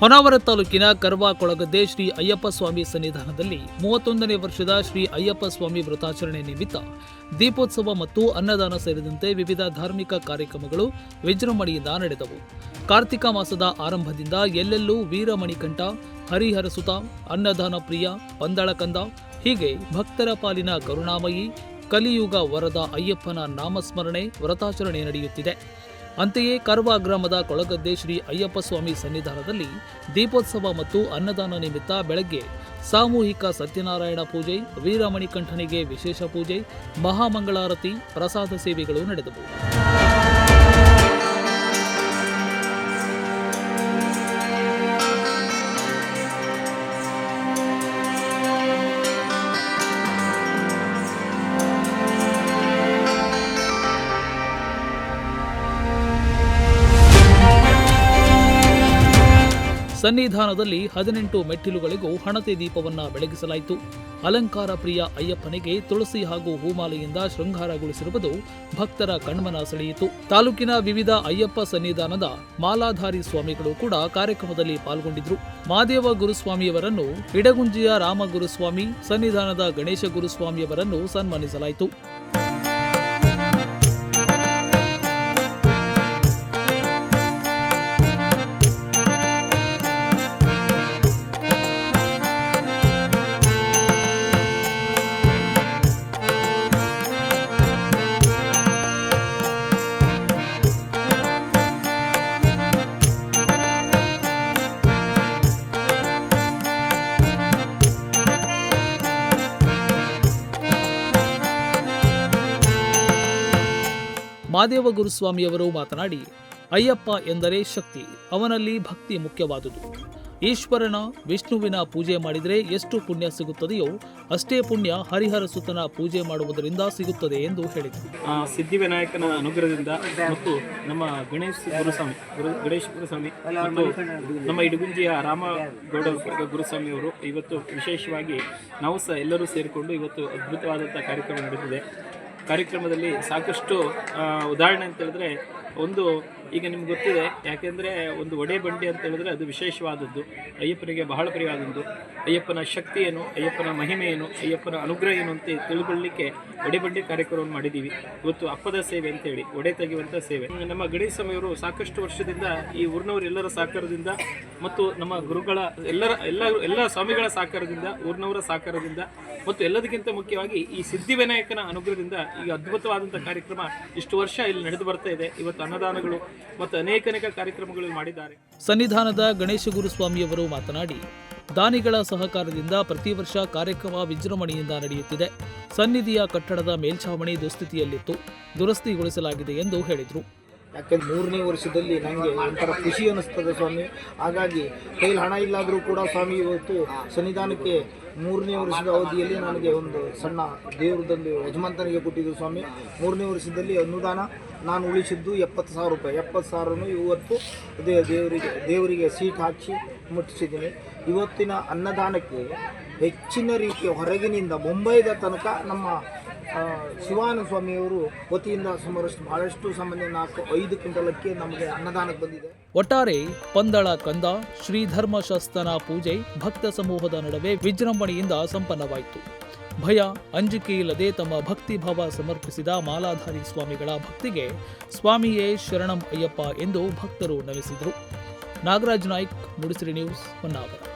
ಹೊನ್ನಾವರ ತಾಲೂಕಿನ ಕರ್ವಾ ಕೊಳಗದ್ದೆ ಶ್ರೀ ಅಯ್ಯಪ್ಪ ಸ್ವಾಮಿ ಸನ್ನಿಧಾನದಲ್ಲಿ ಮೂವತ್ತೊಂದನೇ ವರ್ಷದ ಶ್ರೀ ಅಯ್ಯಪ್ಪ ಸ್ವಾಮಿ ವ್ರತಾಚರಣೆ ನಿಮಿತ್ತ ದೀಪೋತ್ಸವ ಮತ್ತು ಅನ್ನದಾನ ಸೇರಿದಂತೆ ವಿವಿಧ ಧಾರ್ಮಿಕ ಕಾರ್ಯಕ್ರಮಗಳು ವಿಜೃಂಭಣೆಯಿಂದ ನಡೆದವು. ಕಾರ್ತಿಕ ಮಾಸದ ಆರಂಭದಿಂದ ಎಲ್ಲೆಲ್ಲೂ ವೀರಮಣಿಕಂಠ ಹರಿಹರಸುತ ಅನ್ನದಾನ ಪ್ರಿಯ, ಪಂದಳಕಂದ, ಹೀಗೆ ಭಕ್ತರ ಪಾಲಿನ ಕರುಣಾಮಯಿ, ಕಲಿಯುಗ ವರದ ಅಯ್ಯಪ್ಪನ ನಾಮಸ್ಮರಣೆ ವ್ರತಾಚರಣೆ ನಡೆಯುತ್ತಿದೆ. ಅಂತೆಯೇ ಕರ್ವಾ ಗ್ರಾಮದ ಕೊಳಗದ್ದೆ ಶ್ರೀ ಅಯ್ಯಪ್ಪ ಸ್ವಾಮಿ ಸನ್ನಿಧಾನದಲ್ಲಿ ದೀಪೋತ್ಸವ ಮತ್ತು ಅನ್ನದಾನ ನಿಮಿತ್ತ ಬೆಳಗ್ಗೆ ಸಾಮೂಹಿಕ ಸತ್ಯನಾರಾಯಣ ಪೂಜೆ ವೀರಮಣಿಕಂಠನಿಗೆ ವಿಶೇಷ ಪೂಜೆ, ಮಹಾಮಂಗಳಾರತಿ, ಪ್ರಸಾದ ಸೇವೆಗಳು ನಡೆದವು. ಸನ್ನಿಧಾನದಲ್ಲಿ ಹದಿನೆಂಟು ಮೆಟ್ಟಿಲುಗಳಿಗೂ ಹಣತೆ ದೀಪವನ್ನ ಬೆಳಗಿಸಲಾಯಿತು. ಅಲಂಕಾರ ಪ್ರಿಯ ಅಯ್ಯಪ್ಪನಿಗೆ ತುಳಸಿ ಹಾಗೂ ಹೂಮಾಲೆಯಿಂದ ಶೃಂಗಾರಗೊಳಿಸಿರುವುದು ಭಕ್ತರ ಕಣ್ಮನ ಸೆಳೆಯಿತು. ತಾಲೂಕಿನ ವಿವಿಧ ಅಯ್ಯಪ್ಪ ಸನ್ನಿಧಾನದ ಮಾಲಾಧಾರಿ ಸ್ವಾಮಿಗಳು ಕೂಡ ಕಾರ್ಯಕ್ರಮದಲ್ಲಿ ಪಾಲ್ಗೊಂಡಿದ್ರು. ಮಾದೇವ ಗುರುಸ್ವಾಮಿಯವರನ್ನು ಇಡಗುಂಜಿಯ ರಾಮ ಗುರುಸ್ವಾಮಿ, ಸನ್ನಿಧಾನದ ಗಣೇಶ ಗುರುಸ್ವಾಮಿಯವರನ್ನು ಸನ್ಮಾನಿಸಲಾಯಿತು. ಮಾದೇವ ಗುರುಸ್ವಾಮಿಯವರು ಮಾತನಾಡಿ, ಅಯ್ಯಪ್ಪ ಎಂದರೆ ಶಕ್ತಿ, ಅವನಲ್ಲಿ ಭಕ್ತಿ ಮುಖ್ಯವಾದುದು. ಈಶ್ವರನ ವಿಷ್ಣುವಿನ ಪೂಜೆ ಮಾಡಿದರೆ ಎಷ್ಟು ಪುಣ್ಯ ಸಿಗುತ್ತದೆಯೋ, ಅಷ್ಟೇ ಪುಣ್ಯ ಹರಿಹರ ಸುತನ ಪೂಜೆ ಮಾಡುವುದರಿಂದ ಸಿಗುತ್ತದೆ ಎಂದು ಹೇಳಿದರು. ಸಿದ್ಧಿವಿನಾಯಕನ ಅನುಗ್ರಹದಿಂದ ಮತ್ತು ನಮ್ಮ ಗಣೇಶ್ ಗುರುಸ್ವಾಮಿ, ಗುರು, ಗಣೇಶ್ ಗುರುಸ್ವಾಮಿ ನಮ್ಮ ಇಡಗುಂಜಿಯ ರಾಮಗೌಡ ಗುರುಸ್ವಾಮಿ ಅವರು ಇವತ್ತು ವಿಶೇಷವಾಗಿ ನಾವು ಸಹ ಎಲ್ಲರೂ ಸೇರಿಕೊಂಡು ಇವತ್ತು ಅದ್ಭುತವಾದಂಥ ಕಾರ್ಯಕ್ರಮ ನಡೆದಿದೆ. ಕಾರ್ಯಕ್ರಮದಲ್ಲಿ ಸಾಕಷ್ಟು ಉದಾಹರಣೆ ಅಂತ ಹೇಳಿದ್ರೆ ಒಂದು, ಈಗ ನಿಮ್ಗೆ ಗೊತ್ತಿದೆ, ಯಾಕೆಂದರೆ ಒಂದು ಒಡೆ ಬಂಡಿ ಅಂತ ಹೇಳಿದ್ರೆ ಅದು ವಿಶೇಷವಾದದ್ದು. ಅಯ್ಯಪ್ಪನಿಗೆ ಬಹಳ ಪ್ರಿಯವಾದದ್ದು. ಅಯ್ಯಪ್ಪನ ಶಕ್ತಿ ಏನು? ಅಯ್ಯಪ್ಪನ ಮಹಿಮೆ ಏನು? ಅಯ್ಯಪ್ಪನ ಅನುಗ್ರಹ ಏನು ಅಂತ ತಿಳ್ಕೊಳ್ಳಿಕ್ಕೆ ಒಡೆ ಬಂಡಿ ಕಾರ್ಯಕ್ರಮವನ್ನು ಮಾಡಿದ್ದೀವಿ. ಇವತ್ತು ಅಪ್ಪದ ಸೇವೆ ಅಂತ ಹೇಳಿ, ಒಡೆ ತೆಗೆಯುವಂಥ ಸೇವೆ. ನಮ್ಮ ಗಣೇಶ ಸ್ವಾಮಿಯವರು ಸಾಕಷ್ಟು ವರ್ಷದಿಂದ ಈ ಊರಿನವರೆಲ್ಲರ ಸಹಕಾರದಿಂದ ಮತ್ತು ನಮ್ಮ ಗುರುಗಳ ಎಲ್ಲರ, ಎಲ್ಲ ಎಲ್ಲ ಸ್ವಾಮಿಗಳ ಸಹಕಾರದಿಂದ, ಊರಿನವರ ಸಹಕಾರದಿಂದ ಮತ್ತು ಎಲ್ಲದಕ್ಕಿಂತ ಮುಖ್ಯವಾಗಿ ಈ ಸಿದ್ಧಿವಿನಾಯಕನ ಅನುಗ್ರಹದಿಂದ ಈಗ ಅದ್ಭುತವಾದಂಥ ಕಾರ್ಯಕ್ರಮ ಇಷ್ಟು ವರ್ಷ ಇಲ್ಲಿ ನಡೆದು ಬರ್ತಾ ಇದೆ. ಇವತ್ತು ಅನ್ನದಾನಗಳು ಮತ್ತು ಅನೇಕ ಅನೇಕ ಕಾರ್ಯಕ್ರಮಗಳು ಮಾಡಿದ್ದಾರೆ. ಸನ್ನಿಧಾನದ ಗಣೇಶ ಗುರುಸ್ವಾಮಿಯವರು ಮಾತನಾಡಿ ದಾನಿಗಳ ಸಹಕಾರದಿಂದ ಪ್ರತಿ ವರ್ಷ ಕಾರ್ಯಕ್ರಮ ವಿಜೃಂಭಣೆಯಿಂದ ನಡೆಯುತ್ತಿದೆ. ಸನ್ನಿಧಿಯ ಕಟ್ಟಡದ ಮೇಲ್ಛಾವಣಿ ದುಸ್ಥಿತಿಯಲ್ಲಿತ್ತು. ದುರಸ್ತಿಗೊಳಿಸಲಾಗಿದೆ ಎಂದು ಹೇಳಿದರು. ಯಾಕೆಂದ್ರೆ ಮೂರನೇ ವರ್ಷದಲ್ಲಿ ನನಗೆ ಒಂಥರ ಖುಷಿ ಅನ್ನಿಸ್ತದೆ ಸ್ವಾಮಿ. ಹಾಗಾಗಿ ಕೈಲಿ ಹಣ ಇಲ್ಲಾದರೂ ಕೂಡ ಸ್ವಾಮಿ ಇವತ್ತು ಸನ್ನಿಧಾನಕ್ಕೆ ಮೂರನೇ ವರ್ಷದ ಅವಧಿಯಲ್ಲಿ ನನಗೆ ಒಂದು ಸಣ್ಣ ದೇವರದಲ್ಲಿ ಯಜಮಾಂತನಿಗೆ ಕೊಟ್ಟಿದ್ದು ಸ್ವಾಮಿ. ಮೂರನೇ ವರ್ಷದಲ್ಲಿ ಅನುದಾನ ನಾನು ಉಳಿಸಿದ್ದು ಎಪ್ಪತ್ತು ಸಾವಿರ ರೂಪಾಯಿ. ಎಪ್ಪತ್ತು ಸಾವಿರನೂ ಇವತ್ತು ಅದೇ ದೇವರಿಗೆ ದೇವರಿಗೆ ಸೀಟ್ ಹಾಕಿ ಮುಟ್ಟಿಸಿದ್ದೀನಿ. ಇವತ್ತಿನ ಅನ್ನದಾನಕ್ಕೆ ಹೆಚ್ಚಿನ ರೀತಿಯ ಹೊರಗಿನಿಂದ ಮುಂಬೈದ ತನಕ ನಮ್ಮ ಶಿವಾನಂದ ಸ್ವಾಮಿಯವರು ವತಿಯಿಂದ ಸುಮಾರಷ್ಟು ಬಹಳಷ್ಟು ಸಾಮಾನ್ಯ ನಾಲ್ಕು, ಐದು ಕ್ವಿಂಟಲಕ್ಕೆ ನಮಗೆ ಅನ್ನದಾನಕ್ಕೆ ಬಂದಿದೆ. ಒಟ್ಟಾರೆ ಪಂದಳ ಕಂದ ಶ್ರೀಧರ್ಮಶಾಸ್ತನ ಪೂಜೆ ಭಕ್ತ ಸಮೂಹದ ನಡುವೆ ವಿಜೃಂಭಣೆಯಿಂದ ಸಂಪನ್ನವಾಯಿತು. ಭಯ, ಅಂಜಿಕೆ ಇಲ್ಲದೆ ತಮ್ಮ ಭಕ್ತಿ ಭಾವ ಸಮರ್ಪಿಸಿದ ಮಾಲಾಧಾರಿ ಸ್ವಾಮಿಗಳ ಭಕ್ತಿಗೆ ಸ್ವಾಮಿಯೇ ಶರಣಂ ಅಯ್ಯಪ್ಪ ಎಂದು ಭಕ್ತರು ನಮಿಸಿದರು. ನಾಗರಾಜ್ ನಾಯ್ಕ್, ಮುಡಿಸಿರಿ ನ್ಯೂಸ್ ಹೊನ್ನಾವರ.